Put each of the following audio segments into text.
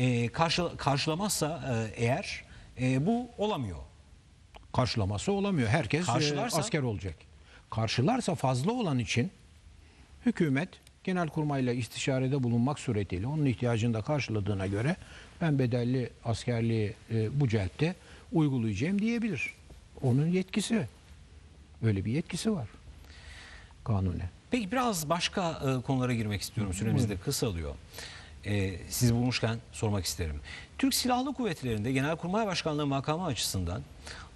e, karşı, karşılamazsa e, eğer e, bu olamıyor. Karşılaması olamıyor. Herkes e, Karşılarsa? asker olacak. Karşılarsa fazla olan için hükümet genelkurmayla istişarede bulunmak suretiyle onun ihtiyacını da karşıladığına göre ben bedelli askerliği e, bu celtte uygulayacağım diyebilir. Onun yetkisi. Öyle bir yetkisi var. Kanunen. Peki biraz başka e, konulara girmek istiyorum. Süremiz de kısalıyor. E, sizi bulmuşken sormak isterim. Türk Silahlı Kuvvetleri'nde Genelkurmay Başkanlığı makamı açısından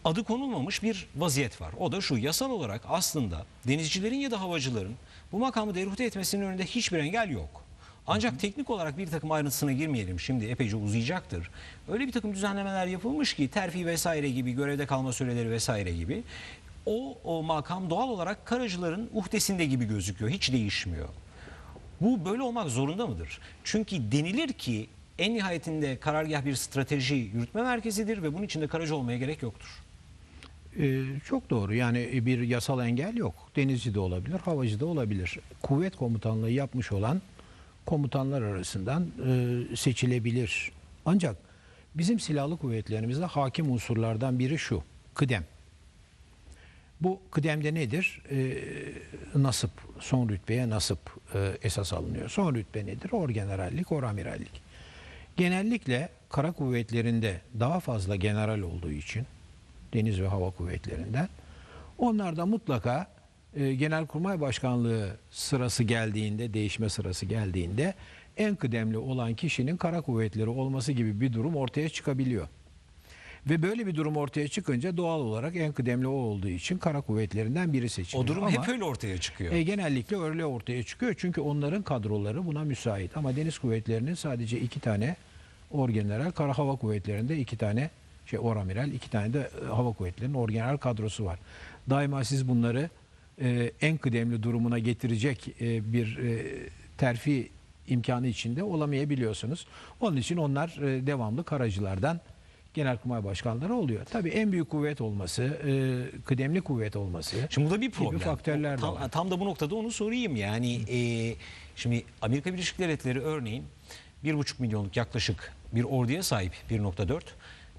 adı konulmamış bir vaziyet var. O da şu yasal olarak aslında denizcilerin ya da havacıların bu makamı deruhte etmesinin önünde hiçbir engel yok. Ancak teknik olarak bir takım ayrıntısına girmeyelim. Şimdi epeyce uzayacaktır. Öyle bir takım düzenlemeler yapılmış ki terfi vesaire gibi görevde kalma süreleri vesaire gibi o, o makam doğal olarak karacıların uhdesinde gibi gözüküyor. Hiç değişmiyor. Bu böyle olmak zorunda mıdır? Çünkü denilir ki en nihayetinde karargah bir strateji yürütme merkezidir ve bunun içinde karacı olmaya gerek yoktur. Ee, çok doğru. Yani bir yasal engel yok. Denizci de olabilir, havacı da olabilir. Kuvvet komutanlığı yapmış olan komutanlar arasından e, seçilebilir. Ancak bizim silahlı kuvvetlerimizde hakim unsurlardan biri şu. Kıdem. Bu kıdemde nedir? Ee, nasip, son rütbeye nasip e, esas alınıyor. Son rütbe nedir? Orgenerallik, oramirallik. Genellikle kara kuvvetlerinde daha fazla general olduğu için deniz ve hava kuvvetlerinden onlarda mutlaka e, Genelkurmay Başkanlığı sırası geldiğinde, değişme sırası geldiğinde en kıdemli olan kişinin kara kuvvetleri olması gibi bir durum ortaya çıkabiliyor. Ve böyle bir durum ortaya çıkınca doğal olarak en kıdemli o olduğu için kara kuvvetlerinden biri seçiliyor. O durum Ama- hep öyle ortaya çıkıyor. e, genellikle öyle ortaya çıkıyor çünkü onların kadroları buna müsait. Ama deniz kuvvetlerinin sadece iki tane orgeneral, kara hava kuvvetlerinde iki tane şey oramiral, iki tane de e, hava kuvvetlerinin orgeneral kadrosu var. Daima siz bunları e, en kıdemli durumuna getirecek e, bir e, terfi imkanı içinde olamayabiliyorsunuz. Onun için onlar e, devamlı karacılardan Genelkurmay Başkanları oluyor. Tabii en büyük kuvvet olması, e, kıdemli kuvvet olması Şimdi burada bir problem. faktörler de tam, var. tam da bu noktada onu sorayım. Yani e, şimdi Amerika Birleşik Devletleri örneğin 1,5 milyonluk yaklaşık bir orduya sahip 1.4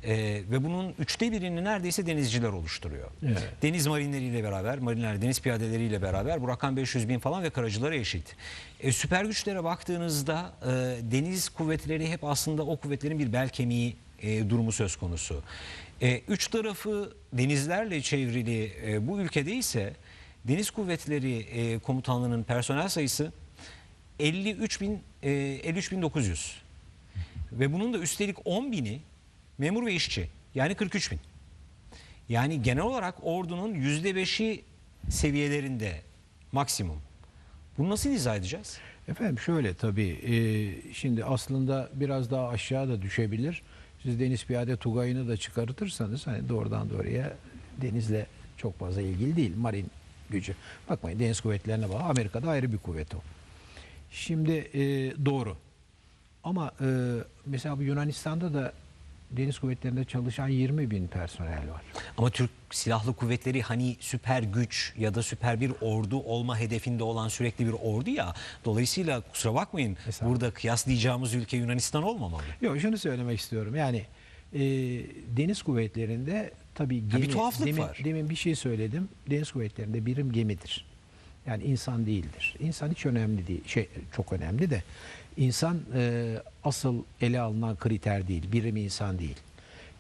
e, ve bunun üçte birini neredeyse denizciler oluşturuyor. Evet. Deniz marinleriyle beraber, marinler deniz piyadeleriyle beraber bu rakam 500 bin falan ve karacılara eşit. E, süper güçlere baktığınızda e, deniz kuvvetleri hep aslında o kuvvetlerin bir bel kemiği e, durumu söz konusu. E, üç tarafı denizlerle çevrili e, bu ülkede ise deniz kuvvetleri e, komutanlığının personel sayısı 53 bin, e, 53 bin 900 ve bunun da üstelik 10 bini memur ve işçi yani 43 bin. Yani genel olarak ordunun %5'i seviyelerinde maksimum. Bunu nasıl izah edeceğiz? Efendim şöyle tabii e, şimdi aslında biraz daha aşağı da düşebilir. Siz deniz piyade tugayını da çıkartırsanız hani doğrudan doğruya denizle çok fazla ilgili değil marin gücü. Bakmayın deniz kuvvetlerine bağlı. Amerika'da ayrı bir kuvvet o. Şimdi e, doğru. Ama e, mesela bu Yunanistan'da da deniz kuvvetlerinde çalışan 20 bin personel var. Ama Türk Silahlı Kuvvetleri hani süper güç ya da süper bir ordu olma hedefinde olan sürekli bir ordu ya. Dolayısıyla kusura bakmayın Estağfurullah. burada kıyaslayacağımız ülke Yunanistan olmamalı. Yok şunu söylemek istiyorum. Yani e, deniz kuvvetlerinde tabii bir gemi, tuhaflık demin, var. demin bir şey söyledim. Deniz kuvvetlerinde birim gemidir. Yani insan değildir. İnsan hiç önemli değil. Şey çok önemli de insan e, asıl ele alınan kriter değil. Birim insan değil.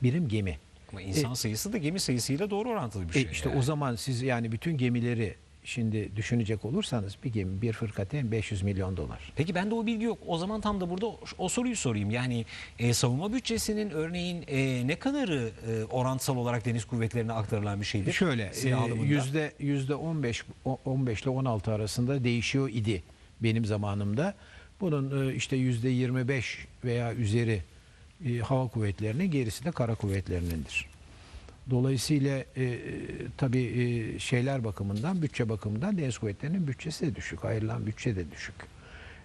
Birim gemi. Ama insan sayısı da gemi sayısıyla doğru orantılı bir E, şey. işte yani. o zaman siz yani bütün gemileri şimdi düşünecek olursanız bir gemi bir fırkateyn 500 milyon dolar. Peki bende o bilgi yok. O zaman tam da burada o, soruyu sorayım. Yani e, savunma bütçesinin örneğin e, ne kadarı e, orantısal olarak deniz kuvvetlerine aktarılan bir şeydir? Şöyle e, yüzde yüzde 15 o- 15 ile 16 arasında değişiyor idi benim zamanımda. Bunun e, işte yüzde 25 veya üzeri e, hava kuvvetlerinin gerisi de kara kuvvetlerinindir. Dolayısıyla e, tabii e, şeyler bakımından, bütçe bakımından deniz kuvvetlerinin bütçesi de düşük, ayrılan bütçe de düşük.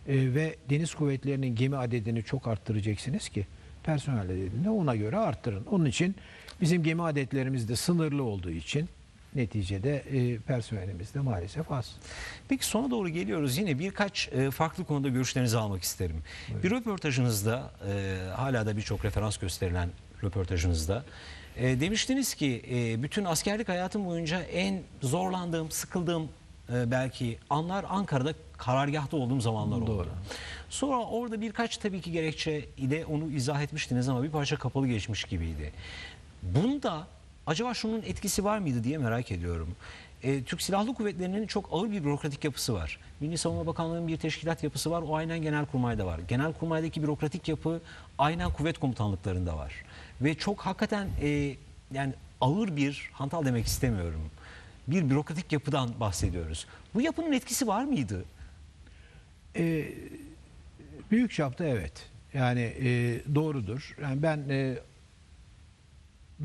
E, ve deniz kuvvetlerinin gemi adedini çok arttıracaksınız ki personel adedini de ona göre arttırın. Onun için bizim gemi adetlerimiz de sınırlı olduğu için Neticede e, personelimiz de maalesef az. Peki sona doğru geliyoruz. Yine birkaç e, farklı konuda görüşlerinizi almak isterim. Bir röportajınızda e, hala da birçok referans gösterilen röportajınızda e, demiştiniz ki e, bütün askerlik hayatım boyunca en zorlandığım, sıkıldığım e, belki anlar Ankara'da karargahta olduğum zamanlar oldu. Doğru. Sonra orada birkaç tabii ki gerekçe ile onu izah etmiştiniz ama bir parça kapalı geçmiş gibiydi. Bunda acaba şunun etkisi var mıydı diye merak ediyorum. Ee, Türk Silahlı Kuvvetleri'nin çok ağır bir bürokratik yapısı var. Milli Savunma Bakanlığı'nın bir teşkilat yapısı var. O aynen Genelkurmay'da var. Genelkurmay'daki bürokratik yapı aynen kuvvet komutanlıklarında var. Ve çok hakikaten e, yani ağır bir hantal demek istemiyorum. Bir bürokratik yapıdan bahsediyoruz. Bu yapının etkisi var mıydı? E, büyük çapta evet. Yani e, doğrudur. Yani ben e,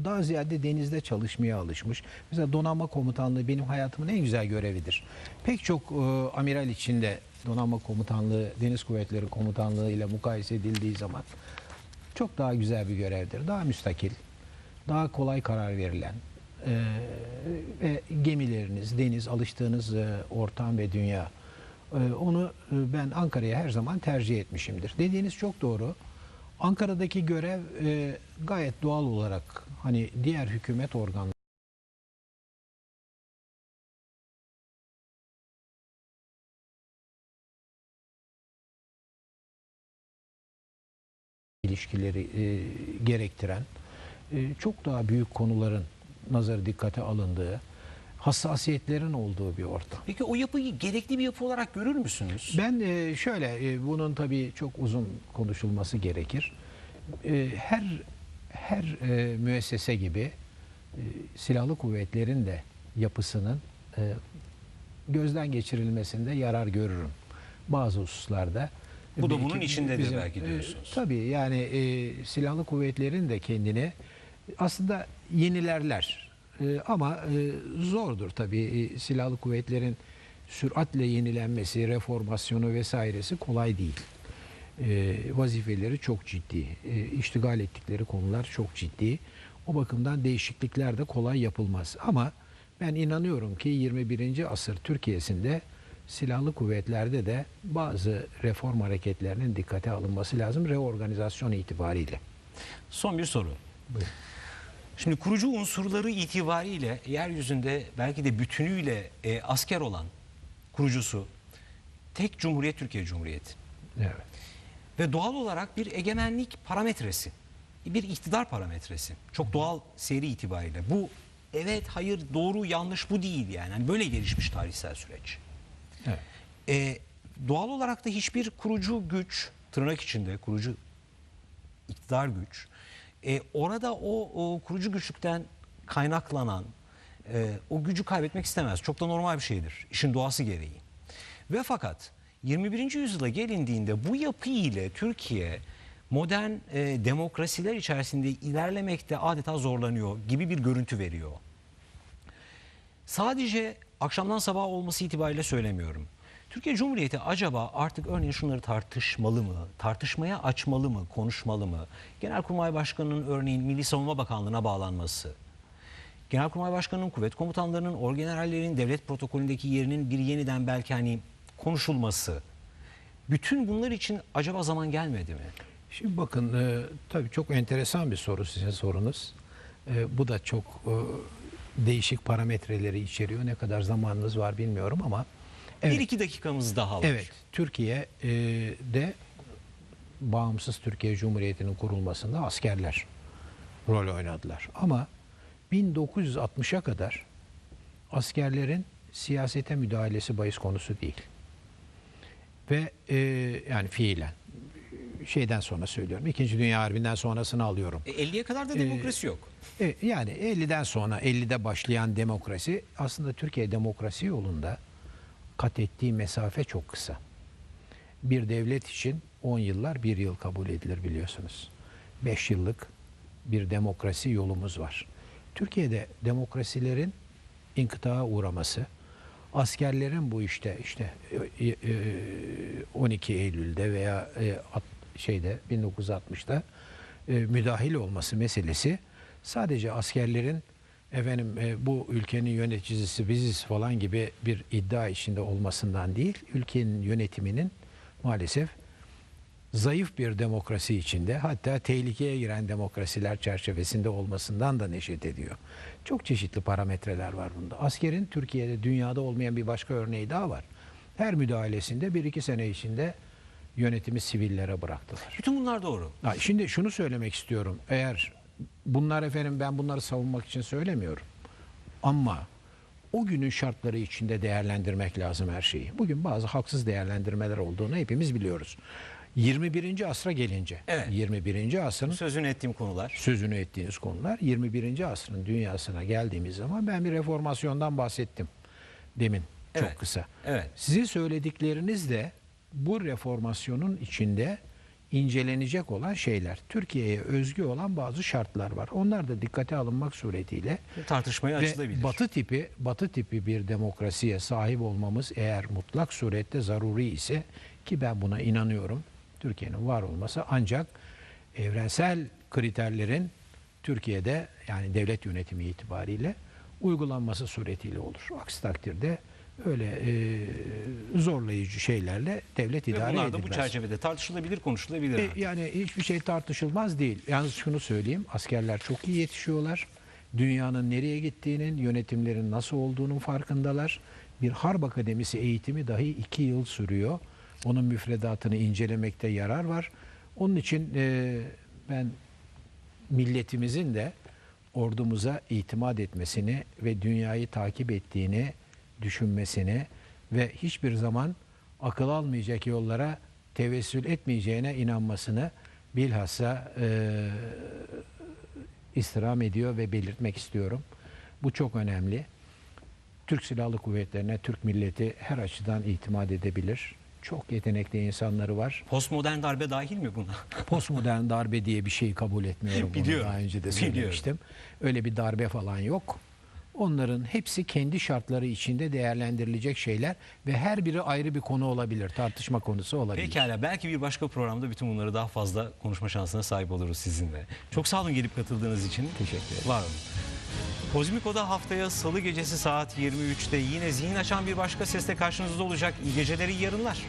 daha ziyade denizde çalışmaya alışmış. Mesela donanma komutanlığı benim hayatımın en güzel görevidir. Pek çok e, amiral içinde donanma komutanlığı, deniz kuvvetleri komutanlığı ile mukayese edildiği zaman çok daha güzel bir görevdir. Daha müstakil, daha kolay karar verilen e, ve gemileriniz, deniz, alıştığınız e, ortam ve dünya e, onu e, ben Ankara'ya her zaman tercih etmişimdir. Dediğiniz çok doğru. Ankara'daki görev e, gayet doğal olarak hani diğer hükümet organları ilişkileri e, gerektiren e, çok daha büyük konuların nazarı dikkate alındığı, hassasiyetlerin olduğu bir ortam. Peki o yapıyı gerekli bir yapı olarak görür müsünüz? Ben e, şöyle e, bunun tabii çok uzun konuşulması gerekir. E, Her her e, müessese gibi e, silahlı kuvvetlerin de yapısının e, gözden geçirilmesinde yarar görürüm. Bazı hususlarda. Bu da bunun içindedir bizim, belki e, diyorsunuz. tabii yani e, silahlı kuvvetlerin de kendini aslında yenilerler. E, ama e, zordur tabii e, silahlı kuvvetlerin süratle yenilenmesi, reformasyonu vesairesi kolay değil. E, vazifeleri çok ciddi. E, iştigal ettikleri konular çok ciddi. O bakımdan değişiklikler de kolay yapılmaz. Ama ben inanıyorum ki 21. asır Türkiye'sinde silahlı kuvvetlerde de bazı reform hareketlerinin dikkate alınması lazım reorganizasyon itibariyle. Son bir soru. Şimdi kurucu unsurları itibariyle yeryüzünde belki de bütünüyle e, asker olan kurucusu tek cumhuriyet Türkiye Cumhuriyeti. Evet. Ve doğal olarak bir egemenlik parametresi, bir iktidar parametresi. Çok doğal seri itibariyle. Bu evet, hayır, doğru, yanlış bu değil yani. Yani böyle gelişmiş tarihsel süreç. Evet. E, doğal olarak da hiçbir kurucu güç, tırnak içinde kurucu iktidar güç, e, orada o, o kurucu güçlükten kaynaklanan e, o gücü kaybetmek istemez. Çok da normal bir şeydir. İşin doğası gereği. Ve fakat 21. yüzyıla gelindiğinde bu yapı ile Türkiye modern e, demokrasiler içerisinde ilerlemekte adeta zorlanıyor gibi bir görüntü veriyor. Sadece akşamdan sabaha olması itibariyle söylemiyorum. Türkiye Cumhuriyeti acaba artık örneğin şunları tartışmalı mı? Tartışmaya açmalı mı? Konuşmalı mı? Genelkurmay Başkanı'nın örneğin Milli Savunma Bakanlığı'na bağlanması. Genelkurmay Başkanı'nın, kuvvet komutanlarının, orgenerallerin devlet protokolündeki yerinin bir yeniden belki hani konuşulması. Bütün bunlar için acaba zaman gelmedi mi? Şimdi bakın e, tabii çok enteresan bir soru sizin sorunuz. E, bu da çok e, değişik parametreleri içeriyor. Ne kadar zamanınız var bilmiyorum ama evet. Bir iki dakikamız daha var. Evet, Türkiye e, bağımsız Türkiye Cumhuriyeti'nin kurulmasında askerler rol oynadılar. Ama 1960'a kadar askerlerin siyasete müdahalesi bahis konusu değil. Ve e, yani fiilen şeyden sonra söylüyorum. İkinci Dünya Harbi'nden sonrasını alıyorum. E, 50'ye kadar da demokrasi yok. E, yani 50'den sonra 50'de başlayan demokrasi aslında Türkiye demokrasi yolunda kat ettiği mesafe çok kısa. Bir devlet için 10 yıllar bir yıl kabul edilir biliyorsunuz. 5 yıllık bir demokrasi yolumuz var. Türkiye'de demokrasilerin inkıtaa uğraması, askerlerin bu işte işte e, e, 12 Eylül'de veya e, şeyde 1960'da e, müdahil olması meselesi sadece askerlerin efendim e, bu ülkenin yöneticisi biziz falan gibi bir iddia içinde olmasından değil, ülkenin yönetiminin maalesef zayıf bir demokrasi içinde hatta tehlikeye giren demokrasiler çerçevesinde olmasından da neşet ediyor. Çok çeşitli parametreler var bunda. Askerin Türkiye'de dünyada olmayan bir başka örneği daha var. Her müdahalesinde bir iki sene içinde yönetimi sivillere bıraktılar. Bütün bunlar doğru. Ha, şimdi şunu söylemek istiyorum. Eğer bunlar efendim ben bunları savunmak için söylemiyorum. Ama o günün şartları içinde değerlendirmek lazım her şeyi. Bugün bazı haksız değerlendirmeler olduğunu hepimiz biliyoruz. 21. asra gelince, Evet. 21. asrın Sözünü ettiğim konular. sözünü ettiğiniz konular 21. asrın dünyasına geldiğimiz zaman ben bir reformasyondan bahsettim demin çok Evet. kısa. Evet. Sizin söyledikleriniz de bu reformasyonun içinde incelenecek olan şeyler. Türkiye'ye özgü olan bazı şartlar var. Onlar da dikkate alınmak suretiyle Tartışmaya açılabilir. batı tipi batı tipi bir demokrasiye sahip olmamız eğer mutlak surette zaruri ise ki ben buna inanıyorum. Türkiye'nin var olması ancak evrensel kriterlerin Türkiye'de yani devlet yönetimi itibariyle uygulanması suretiyle olur. Aksi takdirde öyle e, zorlayıcı şeylerle devlet idare bunlar da edilmez. bu çerçevede tartışılabilir, konuşulabilir. E, yani hiçbir şey tartışılmaz değil. Yalnız şunu söyleyeyim. Askerler çok iyi yetişiyorlar. Dünyanın nereye gittiğinin, yönetimlerin nasıl olduğunun farkındalar. Bir harp akademisi eğitimi dahi iki yıl sürüyor. Onun müfredatını incelemekte yarar var. Onun için e, ben milletimizin de ordumuza itimat etmesini ve dünyayı takip ettiğini düşünmesini ve hiçbir zaman akıl almayacak yollara tevessül etmeyeceğine inanmasını bilhassa e, istirham ediyor ve belirtmek istiyorum. Bu çok önemli. Türk Silahlı Kuvvetleri'ne Türk milleti her açıdan itimat edebilir. Çok yetenekli insanları var. Postmodern darbe dahil mi buna? Postmodern darbe diye bir şeyi kabul etmiyorum. Biliyorum, daha önce de biliyorum. söylemiştim. Öyle bir darbe falan yok. Onların hepsi kendi şartları içinde değerlendirilecek şeyler ve her biri ayrı bir konu olabilir, tartışma konusu olabilir. Pekala belki bir başka programda bütün bunları daha fazla konuşma şansına sahip oluruz sizinle. Çok sağ olun gelip katıldığınız için. Teşekkür ederim. Var olun. Kozmiko'da haftaya salı gecesi saat 23'te yine zihin açan bir başka sesle karşınızda olacak. İyi geceleri iyi yarınlar.